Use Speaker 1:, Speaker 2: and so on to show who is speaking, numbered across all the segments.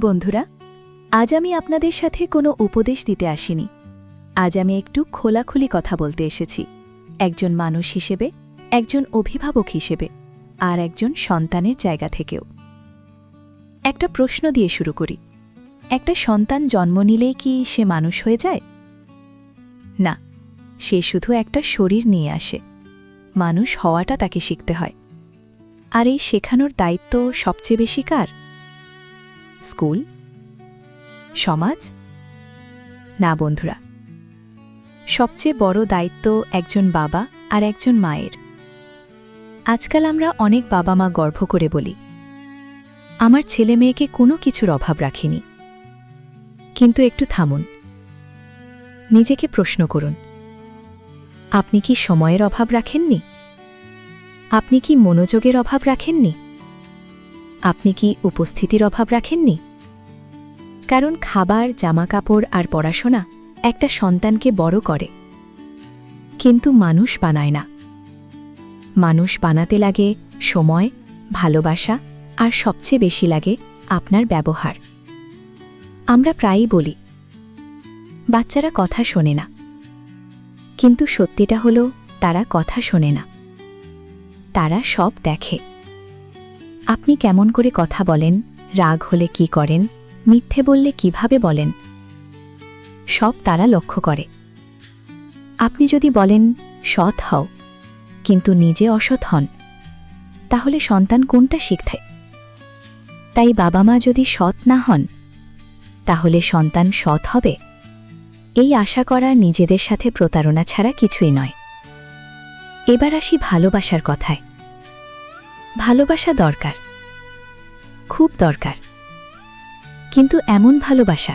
Speaker 1: বন্ধুরা, আজ আমি আপনাদের সাথে কোনো উপদেশ দিতে আসিনি। আজ আমি একটু খোলাখুলি কথা বলতে এসেছি। একজন মানুষ হিসেবে, একজন অভিভাবক হিসেবে, আর একজন সন্তানের জায়গা থেকেও। একটা প্রশ্ন দিয়ে শুরু করি। একটা সন্তান জন্ম নিলেই কি সে মানুষ হয়ে যায়? না, সে শুধু একটা শরীর নিয়ে আসে। মানুষ হওয়াটা তাকে শিখতে হয়। আর এই শেখানোর দায়িত্ব সবচেয়ে বেশি কার? স্কুল, সমাজ? না বন্ধুরা, সবচেয়ে বড় দায়িত্ব একজন বাবা আর একজন মায়ের। আজকাল আমরা অনেক বাবা মা গর্ভ করে বলি। আমার ছেলে মেয়েকে কোনো কিছুর অভাব রাখিনি। কিন্তু একটু থামুন। নিজেকে প্রশ্ন করুন, আপনি কি সময়ের অভাব রাখেননি? আপনি কি মনোযোগের অভাব রাখেননি? আপনি কি উপস্থিতির অভাব রাখেননি? কারণ খাবার, জামাকাপড় আর পড়াশোনা একটা সন্তানকে বড় করে। কিন্তু মানুষ বানায় না। মানুষ বানাতে লাগে সময়, ভালোবাসা আর সবচেয়ে বেশি লাগে আপনার ব্যবহার। আমরা প্রায়ই বলি, বাচ্চারা কথা শোনে না। কিন্তু সত্যিটা হলো, তারা কথা শোনে না। তারা সব দেখে। আপনি কেমন করে কথা বলেন, রাগ হলে কি করেন, মিথ্যে বললে কীভাবে বলেন? সব তারা লক্ষ্য করে। আপনি যদি বলেন, সৎ হও, কিন্তু নিজে অসৎ হন, তাহলে সন্তান কোনটা শিখতে? তাই বাবা মা যদি সৎ না হন, তাহলে সন্তান সৎ হবে? এই আশা করা নিজেদের সাথে প্রতারণা ছাড়া কিছুই নয়। এবার আসি ভালোবাসার কথায়। ভালোবাসা দরকার। খুব দরকার। কিন্তু এমন ভালোবাসা,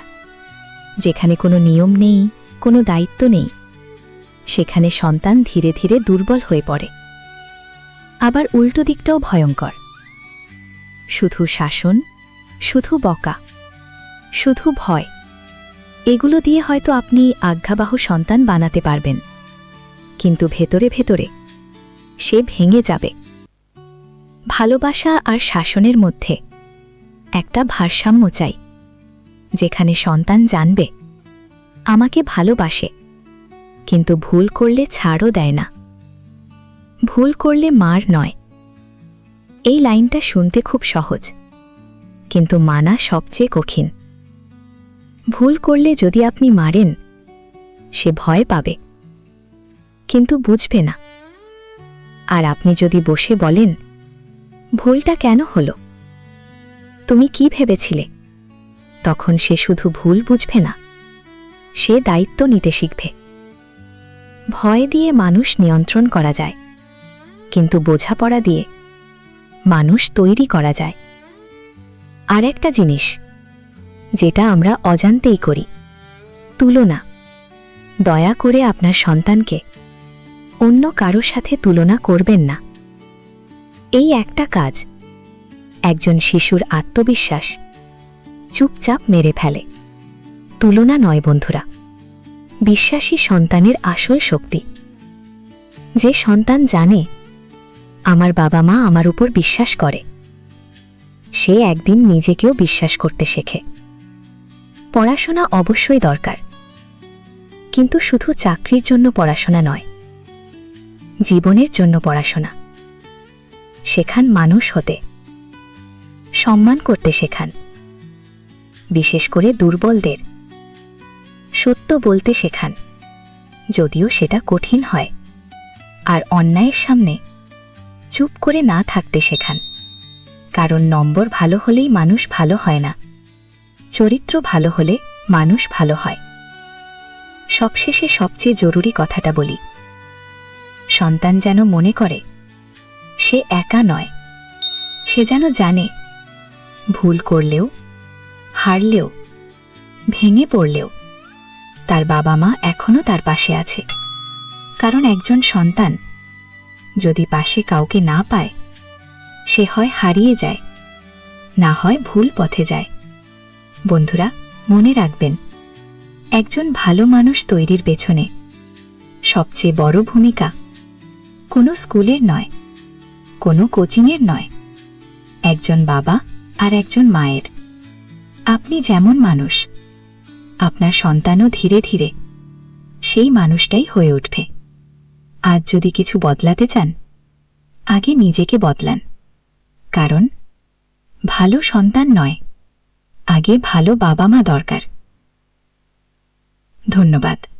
Speaker 1: যেখানে কোনো নিয়ম নেই, কোনো দায়িত্ব নেই, সেখানে সন্তান ধীরে ধীরে দুর্বল হয়ে পড়ে। আবার উল্টো দিকটাও ভয়ঙ্কর। শুধু শাসন, শুধু বকা, শুধু ভয়, এগুলো দিয়ে হয়তো আপনি আজ্ঞাবাহ সন্তান বানাতে পারবেন। কিন্তু ভেতরে ভেতরে সে ভেঙে যাবে। ভালোবাসা আর শাসনের মধ্যে একটা ভারসাম্য চাই, যেখানে সন্তান জানবে, আমাকে ভালোবাসে, কিন্তু ভুল করলে ছাড়ও দেয় না। ভুল করলে মার নয়। এই লাইনটা শুনতে খুব সহজ, কিন্তু মানা সবচেয়ে কঠিন। ভুল করলে যদি আপনি মারেন, সে ভয় পাবে, কিন্তু বুঝবে না। আর আপনি যদি বসে বলেন ভুলটা কেন হলো? তুমি কি ভেবেছিলে? তখন সে শুধু ভুল বুঝবে না, সে দায়িত্ব নিতে শিখবে। ভয় দিয়ে মানুষ নিয়ন্ত্রণ করা যায়, কিন্তু বোঝাপড়া দিয়ে মানুষ তৈরি করা যায়। আর একটা জিনিস, যেটা আমরা অজান্তেই করি, তুলনা। দয়া করে আপনার সন্তানকে অন্য কারও সাথে তুলনা করবেন না। এই একটা কাজ। একজন শিশুর আত্মবিশ্বাস চুপচাপ মেরে ফেলে। তুলনা নয়, বন্ধুরা। বিশ্বাসী সন্তানের আসল শক্তি। যে সন্তান জানে, আমার বাবা মা আমার উপর বিশ্বাস করে। সে একদিন নিজেকেও বিশ্বাস করতে শেখে। পড়াশোনা অবশ্যই দরকার। কিন্তু শুধু চাকরির জন্য পড়াশোনা নয়, জীবনের জন্য পড়াশোনা। শেখান মানুষ হতে। সম্মান করতে শেখান বিশেষ করে দুর্বলদের। সত্য বলতে শেখান যদিও সেটা কঠিন হয়। আর অন্যায়ের সামনে চুপ করে না থাকতে শেখান কারণ নম্বর ভালো হলেই মানুষ ভালো হয় না। চরিত্র ভালো হলে মানুষ ভালো হয়। সবশেষে সবচেয়ে জরুরি কথাটা বলি। সন্তান যেন মনে করে সে একা নয়। সে যেন জানে, ভুল করলেও, হারলেও, ভেঙে পড়লেও, তার বাবা মা এখনও তার পাশে আছে। কারণ একজন সন্তান যদি পাশে কাউকে না পায়, সে হয় হারিয়ে যায়, না হয় ভুল পথে যায়। বন্ধুরা, মনে রাখবেন, একজন ভালো মানুষ তৈরির পেছনে সবচেয়ে বড় ভূমিকা কোনো স্কুলের নয়। কোনো কোচিংয়ের নয়। একজন বাবা আর একজন মায়ের। আপনি যেমন মানুষ, আপনার সন্তানও ধীরে ধীরে সেই মানুষটাই হয়ে উঠবে। আজ যদি কিছু বদলাতে চান, আগে নিজেকে বদলান। কারণ, ভালো সন্তান নয়, আগে ভালো বাবা মা দরকার। ধন্যবাদ।